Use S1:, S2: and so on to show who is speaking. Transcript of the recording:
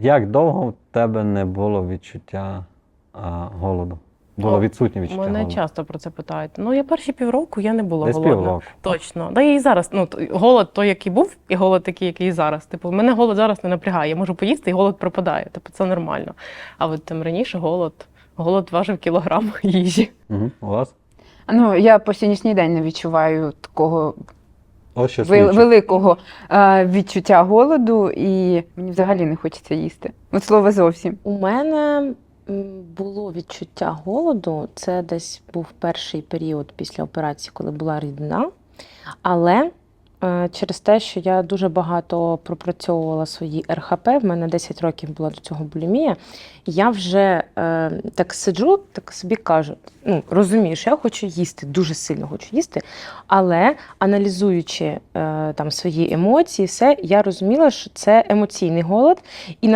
S1: Як довго в тебе не було відчуття а, голоду? Було
S2: О,
S1: відсутнє відчуття
S2: Мене
S1: голоду?
S2: часто про це питають. Ну, я перші півроку я не була
S1: Десь
S2: голодна.
S1: півроку.
S2: Точно. Да і зараз. Ну, голод той, який був, і голод такий, який і зараз. Типу, мене голод зараз не напрягає. Я можу поїсти, і голод пропадає. Типу, це нормально. А от там раніше голод, голод важив кілограм їжі.
S1: Угу. У вас?
S3: Ну, я по сьогоднішній день не відчуваю такого вел- великого е, відчуття голоду, і мені взагалі не хочеться їсти. От слово зовсім.
S4: У мене м, було відчуття голоду. Це десь був перший період після операції, коли була рідна. Але через те, що я дуже багато пропрацьовувала свої РХП, в мене 10 років була до цього булімія, я вже е, так сиджу, так собі кажу, ну, розумієш, я хочу їсти, дуже сильно хочу їсти, але аналізуючи е, там свої емоції, все, я розуміла, що це емоційний голод, і